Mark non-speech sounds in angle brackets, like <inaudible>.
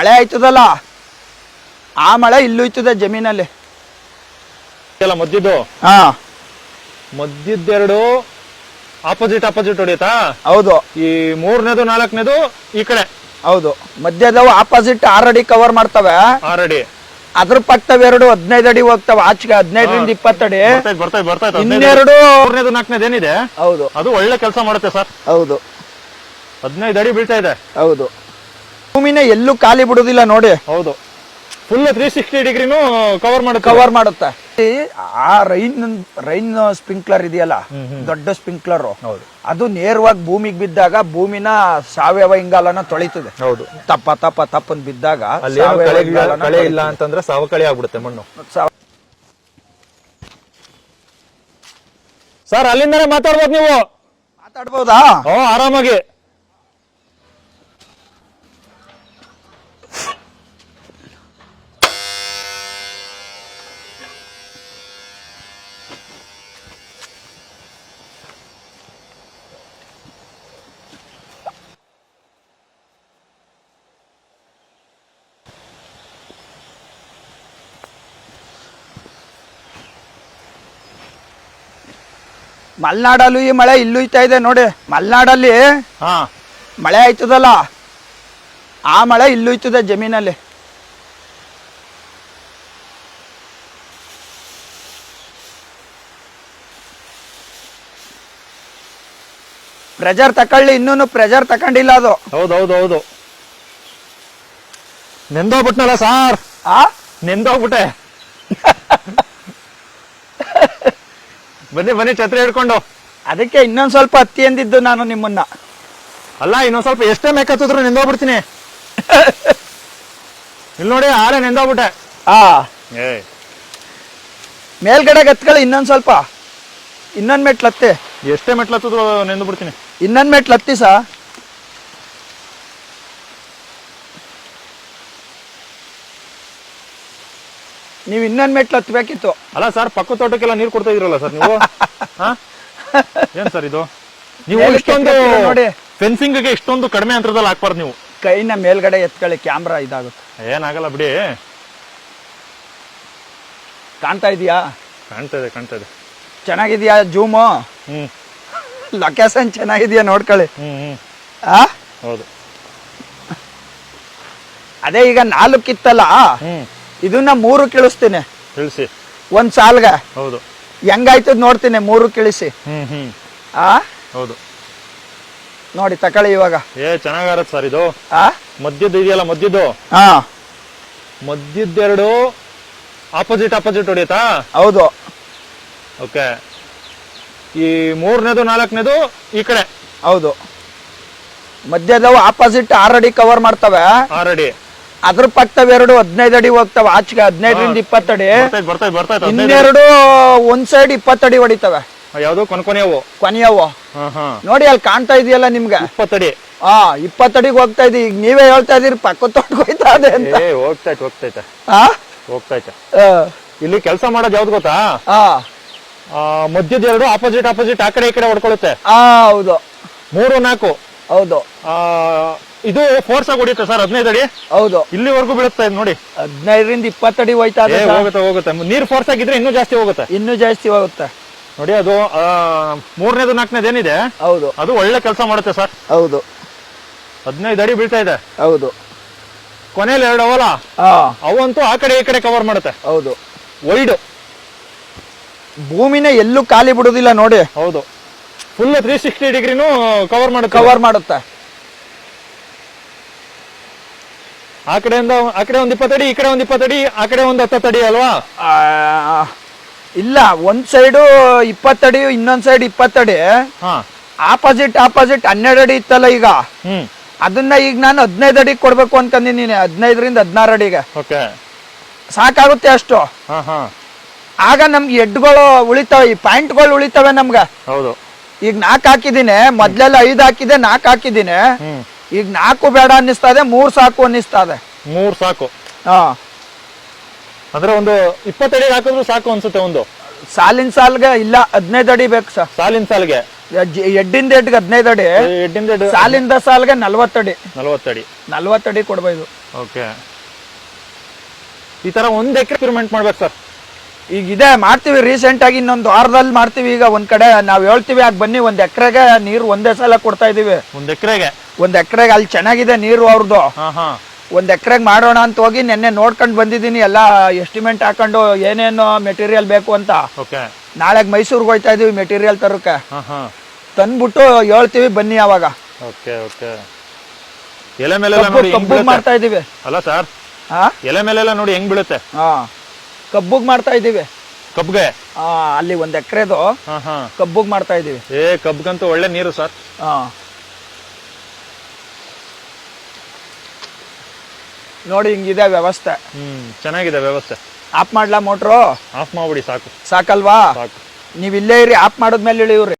ಮಳೆ ಆಯ್ತದಲ್ಲ? ಆ ಮಳೆ ಇಲ್ಲೂ ಇತ್ತದ ಜಮೀನಲ್ಲಿ. ಎಲ್ಲ ಮಧ್ಯದ್ದು ಹಾ. ಮದ್ದಿದ್ದೆರಡು ಆಪೋಸಿಟ್ ಆಪೋಸಿಟ್ ಹೊಡಿಯುತ್ತಾ? ಹೌದು. ಈ ಮೂರನೇದು ನಾಲ್ಕನೇದು ಈ ಕಡೆ. ಹೌದು. ಮಧ್ಯದವು ಆಪೋಸಿಟ್ ಆರ್ ಅಡಿ ಕವರ್ ಮಾಡ್ತವೆ. ಅಡಿ. ಅದ್ರ ಪಕ್ಕದವು ಎರಡು ಹದಿನೈದು ಅಡಿ ಹೋಗ್ತವೆ. ಆಚೆಗೆ ಹದಿನೈದರಿಂದ ಇಪ್ಪತ್ತಡಿ. ಬರ್ತೈತೆ ಬರ್ತೈತೆ ಬರ್ತೈತೆ ಇನ್ನೆರಡು ಮೂರನೇದು ನಾಲ್ಕನೇದು ಏನಿದೆ? ಹೌದು. ಅದು ಒಳ್ಳೆ ಕೆಲಸ ಮಾಡುತ್ತೆ ಸರ್. ಹೌದು. ಹದಿನೈದು ಅಡಿ ಬೀಳ್ತಾ ಇದೆ. ಹೌದು. ಭೂಮಿನ ಎಲ್ಲೂ ಖಾಲಿ ಬಿಡುದಿಲ್ಲ ನೋಡಿ. ಹೌದು. ಫುಲ್ ತ್ರೀ ಸಿಕ್ಸ್ಟಿ ಡಿಗ್ರಿನು ಕವರ್ ಮಾಡ ಕವರ್ ಮಾಡುತ್ತೆ. ಆ ರೈನ್ ರೈನ್ ಸ್ಪ್ರಿಂಕ್ಲರ್ ಇದೆಯಲ್ಲ ದೊಡ್ಡ ಸ್ಪ್ರಿಂಕ್ಲರ್ ಅದು ನೇರವಾಗಿ ಭೂಮಿಗೆ ಬಿದ್ದಾಗ ಭೂಮಿನ ಸಾವಯವ ಇಂಗಾಲನ ತೊಳಿತದೆ. ಹೌದು. ತಪ್ಪ ತಪ್ಪ ತಪ್ಪನ್ ಬಿದ್ದಾಗ ಕಳೆ ಇಲ್ಲ ಅಂತಂದ್ರೆ ಸವಕಳಿ ಆಗ್ಬಿಡುತ್ತೆ ಮಣ್ಣು. ಸರ್ ಅಲ್ಲಿಂದಾನೆ ಮಾತಾಡ್ಬೋದು ನೀವು. ಮಾತಾಡ್ಬೋದಾ? ಓ ಆರಾಮಾಗಿ. ಮಲೆನಾಡಲ್ಲೂ ಈ ಮಳೆ ಇಲ್ಲೂ ಇತ್ತಾ ಇದೆ ನೋಡಿ. ಮಲ್ನಾಡಲ್ಲಿ ಹಾ. ಮಳೆ ಆಯ್ತದಲ್ಲ? ಆ ಮಳೆ ಇಲ್ಲೂ ಇತ್ತದೆ ಜಮೀನಲ್ಲಿ. ಪ್ರೆಜರ್ ತಕೊಳ್ಳಿ ಇನ್ನೂ ಪ್ರೆಜರ್ ತಕೊಂಡಿಲ್ಲ ಅದು. ಹೌದು ಹೌದು ಹೌದು ನೆಂದೋಗ್ಬಿಟ್ನಲ್ಲ ಸಾರ್? ಆ? ನೆಂದೋಗ್ಬಿಟ್ಟೆ. ಬನ್ನಿ ಬನ್ನಿ ಛತ್ರಿ ಹಿಡ್ಕೊಂಡು. ಅದಕ್ಕೆ ಇನ್ನೊಂದ್ ಸ್ವಲ್ಪ ಹತ್ತಿ ಎಂದಿದ್ದು ನಾನು ನಿಮ್ಮನ್ನ. ಅಲ್ಲ ಇನ್ನೊಂದ್ ಸ್ವಲ್ಪ ಎಷ್ಟೇ ಮೇಕತ್ತಿದ್ರು ನೆಂದೋಗ್ಬಿಡ್ತೀನಿ. <laughs> ಇಲ್ಲಿ ನೋಡಿ ಆಳೆ ನೆಂದೋಗ್ಬಿಟ್ಟೆ. ಆ. ಏ. ಮೇಲ್ಗಡೆ ಎತ್ಕೊಳ್ಳಿ ಇನ್ನೊಂದ್ ಸ್ವಲ್ಪ. ಇನ್ನೊಂದ್ ಮೆಟ್ಲು ಹತ್ತಿ ಎಷ್ಟೇ ಮೆಟ್ಲತ್ತಿದ್ರು ನೆಂದು ಬಿಡ್ತೀನಿ ಇನ್ನೊಂದ್ ಮೆಟ್ಲು ಹತ್ತಿ ಸಾ. ನೀವು ಇನ್ನೊಂದ್ ಮೆಟ್ಲು ಹತ್ಬೇಕಿತ್ತು. ಅಲ್ಲ ಸರ್ ಪಕ್ಕ ತೋಟಕ್ಕೆಲ್ಲ ನೀರು ಕೊಡ್ತಾ ಇದ್ರಲ್ಲ ಸರ್ ನೀವು? ಹಾ? ಏನ್ ಸರ್ ಇದು? ನೀವು ಮೇಲಕ್ಕೆ ಇಷ್ಟೊಂದು ನೋಡಿ. ಫೆನ್ಸಿಂಗ್ಗೆ ಇಷ್ಟೊಂದು ಕಡಿಮೆ ಅಂತರದಲ್ಲಿ ಹಾಕ್ಬಾರ್ದು ನೀವು. ಕೈನ ಮೇಲ್ಗಡೆ ಎತ್ಕೊಳ್ಳಿ ಕ್ಯಾಮ್ರಾ ಇದಾಗುತ್ತೆ. ಏನಾಗಲ್ಲ ಬಿಡಿ. ಕಾಣ್ತಾ ಇದೀಯಾ? ಕಾಣ್ತಾ ಇದೆ ಕಾಣ್ತಾ ಇದೆ. ಚೆನ್ನಾಗಿದ್ಯಾ ಜೂಮು? ಹ್ಮ್. ಲೊಕೇಶನ್ ಚೆನ್ನಾಗಿದ್ಯಾ ನೋಡ್ಕೊಳ್ಳಿ. ಹ್ಮ್ ಹ್ಮ್. ಆ? ಹೌದು. ಅದೇ ಈಗ ನಾಲ್ಕಿತ್ತಲ್ಲ ಹ್ಮ್. ಇದನ್ನ ಮೂರು ಕಿಳಿಸ್ತೀನಿ. ತಿಳಿಸಿ. ಒಂದ್ ಸಾಲ್ಗ. ಹೌದು. ಹೆಂಗಾಯ್ತದ ನೋಡ್ತೀನಿ ಮೂರು ಕಿಳಿಸಿ. ಹ್ಮ್ ಹ್ಮ್. ಆ? ಹೌದು. ನೋಡಿ ತಕೊಳ್ಳಿ ಇವಾಗ. ಏ ಚೆನ್ನಾಗಾರತ್ ಸರ್ ಇದು. ಆ? ಮಧ್ಯದ್ದು ಇದೆಯಲ್ಲ ಮಧ್ಯದ್ದು ಹಾ. ಮದ್ಯದ್ದೆರಡು ಆಪೋಸಿಟ್ ಆಪೋಸಿಟ್ ಹೊಡಿಯುತ್ತಾ? ಹೌದು. ಓಕೆ. ಈ ಮೂರನೇದು ನಾಲ್ಕನೇದು ಈ ಕಡೆ. ಹೌದು. ಮಧ್ಯದವು ಆಪೋಸಿಟ್ ಆರ್ ಅಡಿ ಕವರ್ ಮಾಡ್ತವೆ. ಆರಡಿ. ಅದ್ರ ಪಕ್ಕದವು ಎರಡು ಹದಿನೈದು ಅಡಿ ಹೋಗ್ತಾವ. ಆಚೆಗೆ ಹದಿನೈದರಿಂದ ಇಪ್ಪತ್ತಡಿ. ಇನ್ನೆರಡು ಒಂದ್ ಸೈಡ್ ಇಪ್ಪತ್ತಡಿ ಹೊಡಿತವೆ. ಯಾವ್ದು? ಕೊನೆಯವು? ಹಾ ಹಾ. ನೋಡಿ ಅಲ್ಲಿ ಕಾಣ್ತಾ ಇದೆಯಲ್ಲ ನಿಮ್ಗೆ? ಇಪ್ಪತ್ತಡಿ. ಹಾ ಇಪ್ಪತ್ತಡಿಗೆ ಹೋಗ್ತಾ ಇದ್ದೀವಿ ಈಗ ನೀವೇ ಹೇಳ್ತಾ ಇದೀರಿ ಪಕ್ಕ ತೋಟಕ್ಕೆ ಹೋಯ್ತಾ ಇದೆ ಅಂತ ಹೋಗ್ತೈತೆ ಹೋಗ್ತೈತೆ ಆ, ಇಲ್ಲಿ ಕೆಲಸ ಮಾಡೋದು ಯಾವ್ದು ಗೊತ್ತಾ? ಆ, ಮಧ್ಯದ ಎರಡು ಆಪೋಸಿಟ್ ಆಪೋಸಿಟ್ ಆ ಕಡೆ ಈ ಕಡೆ ಹೊಡ್ಕೊಳುತ್ತೆ. ಹೌದು. ಮೂರು ನಾಲ್ಕು. ಹೌದು. ಇದು ಫೋರ್ಸ್ ಆಗಿ ಹೊಡಿಯುತ್ತೆ ಸರ್ ಹದಿನೈದು ಅಡಿ. ಹೌದು. ಇಲ್ಲಿವರೆಗೂ ಬೀಳುತ್ತೆ ಇದು ನೋಡಿ? ಹದಿನೈದರಿಂದ ಇಪ್ಪತ್ತಡಿ ಹೋಯ್ತಾ ಏ. ಹೋಗುತ್ತೆ ಹೋಗುತ್ತೆ. ನೀರ್ ಫೋರ್ಸ್ ಆಗಿದ್ರೆ ಇನ್ನೂ ಜಾಸ್ತಿ ಹೋಗುತ್ತೆ. ಇನ್ನೂ ಜಾಸ್ತಿ ಹೋಗುತ್ತೆ. ನೋಡಿ ಅದು ಆ, ಮೂರನೇದು ನಾಲ್ಕನೇದು ಏನಿದೆ? ಹೌದು. ಅದು ಒಳ್ಳೆ ಕೆಲಸ ಮಾಡುತ್ತೆ ಸರ್ ಹೌದು. ಹದಿನೈದು ಅಡಿ ಬೀಳ್ತಾ ಇದೆ. ಹೌದು. ಕೊನೆಯಲ್ಲಿ ಎರಡು ಅವಲ್ಲ ಹಾ. ಅವಂತೂ ಆ ಕಡೆ ಈ ಕಡೆ ಕವರ್ ಮಾಡುತ್ತೆ. ಹೌದು. ವೈಡ್ ಭೂಮಿನ ಎಲ್ಲೂ ಖಾಲಿ ಬಿಡುದಿಲ್ಲ ನೋಡಿ. ಹೌದು. ಫುಲ್ ತ್ರೀ ಸಿಕ್ಸ್ಟಿ ಡಿಗ್ರಿನೂ ಕವರ್ ಮಾಡುತ್ತೆ. ಕವರ್ ಮಾಡುತ್ತೆ. ಆ ಕಡೆಯಿಂದ ಆ ಕಡೆ ಒಂದ್ ಇಪ್ಪತ್ತಡಿ ಈ ಕಡೆ ಒಂದ್ ಇಪ್ಪತ್ತಡಿ ಆ ಕಡೆ ಒಂದ್ ಹತ್ತಡಿ ಅಲ್ವಾ? ಆ, ಇಲ್ಲ ಒಂದ್ ಸೈಡು ಇಪ್ಪತ್ತಡಿ ಇನ್ನೊಂದ್ ಸೈಡ್ ಇಪ್ಪತ್ತಡಿ ಹಾ. ಆಪೋಸಿಟ್ ಆಪೋಸಿಟ್ ಹನ್ನೆರಡು ಅಡಿ ಇತ್ತಲ್ಲ ಈಗ. ಹ್ಮ್. ಅದನ್ನ ಈಗ ನಾನು ಹದಿನೈದು ಅಡಿಗೆ ಕೊಡ್ಬೇಕು ಅಂತಂದಿನಿ ಹದಿನೈದರಿಂದ ಹದಿನಾರು ಅಡಿಗೆ. ಓಕೆ. ಸಾಕಾಗುತ್ತೆ ಅಷ್ಟು. ಹಾ ಹಾ. ಆಗ ನಮ್ಗೆ ಎಡ್ಗಳು ಉಳಿತಾವೆ ಈ ಪಾಯಿಂಟ್ಗಳು ಉಳಿತಾವೆ ನಮ್ಗೆ. ಹೌದು. ಈಗ ನಾಲ್ಕು ಹಾಕಿದೀನಿ ಮೊದ್ಲೆಲ್ಲ ಐದು ಹಾಕಿದೆ ನಾಲ್ಕು ಹಾಕಿದ್ದೀನಿ ಹ್ಮ್. ಈಗ ನಾಲ್ಕು ಬೇಡ ಅನ್ನಿಸ್ತಾ ಇದೆ ಮೂರ್ ಸಾಕು ಅನ್ನಿಸ್ತಾ ಇದೆ ಮೂರ್ ಸಾಕು. ಹಾ. ಅಂದ್ರೆ ಒಂದು ಇಪ್ಪತ್ತಡಿ ಹಾಕಿದ್ರು ಸಾಕು ಅನ್ಸುತ್ತೆ ಒಂದು. ಸಾಲಿನ ಸಾಲ್ಗೆ ಇಲ್ಲ ಹದಿನೈದು ಅಡಿ ಬೇಕು ಸರ್. ಸಾಲಿನ ಸಾಲ್ಗೆ? ಎಡ್ಡಿಂದ ಎಡ್ಗೆ ಹದಿನೈದು ಅಡಿ. ಎಡ್ಡಿಂದ ಎಡ್ ಸಾಲಿಂದ ಸಾಲ್ಗೆ ನಲ್ವತ್ತಡಿ. ನಲ್ವತ್ತಡಿ. ನಲ್ವತ್ತಡಿ ಕೊಡ್ಬೋದು. ಓಕೆ. ಈ ತರ ಒಂದ್ ಎಕ್ಸ್ಪೆರಿಮೆಂಟ್ ಮಾಡ್ಬೇಕು ಸರ್. ಈಗ ಇದೆ ಮಾಡ್ತೀವಿ. ರೀಸೆಂಟ್ ಆಗಿ ಇನ್ನೊಂದು ವಾರದಲ್ಲಿ ಮಾಡ್ತೀವಿ. ಈಗ ಒಂದ್ ಕಡೆ ನಾವ್ ಹೇಳ್ತೀವಿ ಆಗ ಬನ್ನಿ. ಒಂದ್ ಎಕರೆಗೆ ನೀರು ಒಂದೇ ಸಲ ಕೊಡ್ತಾ ಇದೀವಿ. ಒಂದ್ ಎಕರೆಗೆ? ಒಂದ್ ಎಕರೆಗೆ ಅಲ್ಲಿ ಚೆನ್ನಾಗಿದೆ ನೀರು ಅವ್ರದ್ದು ಹಾ ಹಾ. ಒಂದ್ ಎಕರೆಗೆ ಮಾಡೋಣ ಅಂತ ಹೋಗಿ ನೆನ್ನೆ ನೋಡ್ಕೊಂಡು ಬಂದಿದ್ದೀನಿ. ಎಲ್ಲ ಎಸ್ಟಿಮೇಟ್ ಹಾಕೊಂಡು ಏನೇನು ಮೆಟೀರಿಯಲ್ ಬೇಕು ಅಂತ. ಓಕೆ ನಾಳೆಗೆ ಮೈಸೂರಿಗೆ ಹೋಯ್ತಾ ಇದೀವಿ ಮೆಟೀರಿಯಲ್ ತರಕ್ಕೆ ಹಾ ಹಾ. ತಂದ್ಬಿಟ್ಟು ಹೇಳ್ತೀವಿ ಬನ್ನಿ ಅವಾಗ. ಮಾಡ್ತಾ ಇದೀವಿ. ಅಲ್ಲ ಸರ್ ಹಾ ಎಲೆ ಮೇಲೆಲ್ಲ ನೋಡಿ ಹೆಂಗ್ ಬೀಳುತ್ತೆ? ಹಾ. ಕಬ್ಬುಗ್ ಮಾಡ್ತಾ ಇದೀವಿ ಕಬ್ಗೆ? ಆ, ಅಲ್ಲಿ ಒಂದ್ ಎಕರೆದು ಹಾ ಹಾ. ಕಬ್ಬುಗ್ ಮಾಡ್ತಾ ಇದೀವಿ ಏ ಕಬ್ಗಂತೂ ಒಳ್ಳೆ ನೀರು ಸರ್. ಹಾ ನೋಡಿ ಹಿಂಗಿದೆ ವ್ಯವಸ್ಥೆ. ಹ್ಮ್ ಚೆನ್ನಾಗಿದೆ ವ್ಯವಸ್ಥೆ. ಆಫ್ ಮಾಡ್ಲಾ ಮೋಟ್ರು? ಆಫ್ ಮಾಡ್ಬಿಡಿ ಸಾಕು. ಸಾಕಲ್ವಾ? ಸಾಕು. ನೀವ್ ಇಲ್ಲೇ ಇರಿ ಆಫ್ ಮಾಡಿದ್ಮೇಲೆ ಇಳಿವ್ರಿ